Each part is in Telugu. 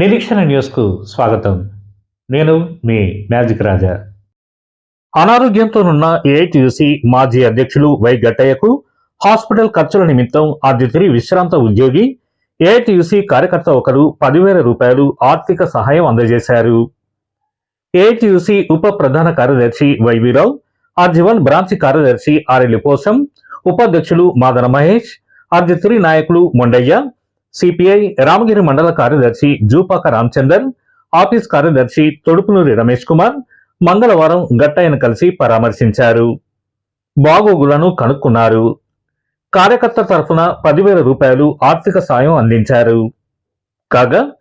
నిరీక్షణ న్యూస్కు స్వాగతం. నేను మీ మ్యాజిక్ రాజా. అనారోగ్యంతోనున్న ఏఐటీయూసీ మాజీ అధ్యక్షులు వై గట్టయ్యకు హాస్పిటల్ ఖర్చుల నిమిత్తం అర్ధితిరి విశ్రాంత ఉద్యోగి ఏఐటీయూసీ కార్యకర్త ఒకరు పదివేల రూపాయలు ఆర్థిక సహాయం అందజేశారు. ఏఐటీయూసీ ఉప ప్రధాన కార్యదర్శి వైవీరావు ఆర్జీవన్ బ్రాంచ్ కార్యదర్శి ఆర్ఎల్ పోసం ఉపాధ్యక్షులు మాదన మహేష్ అర్ధితిరి నాయకులు మొండయ్య సిపిఐ రామగిరి మండల కార్యదర్శి జూపాక రామచందర్ ఆఫీస్ కార్యదర్శి తొడుపునూరి రమేష్ కుమార్ మంగళవారం గట్టయ్యను కలిసి పరామర్శించారు. బాగోగులను కనుక్కున్నారు. కార్యకర్త తరఫున పదివేల రూపాయలు ఆర్థిక సాయం అందించారు. కాగా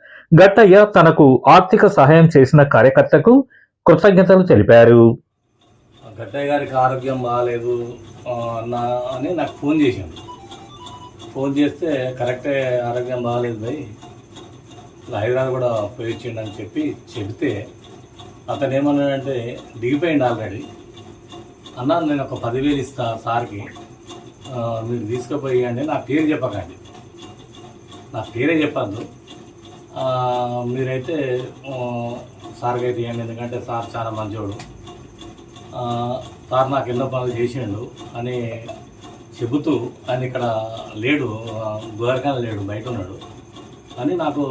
గట్టయ్య తనకు ఆర్థిక సహాయం చేసిన కార్యకర్తకు కృతజ్ఞతలు తెలిపారు. గట్టయ్య గారికి ఆరోగ్యం బాగాలేదు అని నాకు ఫోన్ చేశాను ఫోన్ చేస్తే కరెక్టే ఆరోగ్యం బాగాలేదు భయ్. హైదరాబాద్ కూడా పోయి వచ్చిండు అని చెప్పి చెబితే అతను ఏమన్నాడంటే దిగిపోయింది ఆల్రెడీ. అన్నా నేను ఒక పదివేలు ఇస్తా సార్కి. మీరు తీసుకుపోయండి నా పేరు చెప్పకండి. నా పేరే చెప్పద్దు. మీరైతే సార్కి అయితే ఇవ్వండి ఎందుకంటే సార్ చాలా మంచోడు. సార్ నాకు ఎన్నో పనులు చేసిండు అని చెబుతూ ఆయన ఇక్కడ లేడు ద్వారకాలో లేడు బయట ఉన్నాడు. అని నాకు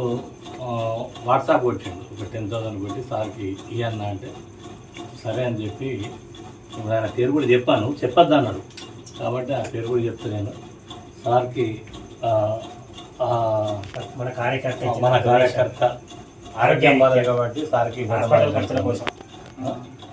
వాట్సాప్ కొట్టిండు. ఒక టెన్ థౌసండ్ కొట్టి సార్కి ఇవ్వన్నా అంటే సరే అని చెప్పి ఆయన పేరు కూడా చెప్పాను. చెప్పొద్దు అన్నాడు. కాబట్టి ఆ పేరు కూడా చెప్తా నేను. సార్కి మన కార్యకర్త మన కార్యకర్త ఆరోగ్యం బాగాలేదు కాబట్టి సార్కి హాస్పిటల్ ఖర్చుల కోసం.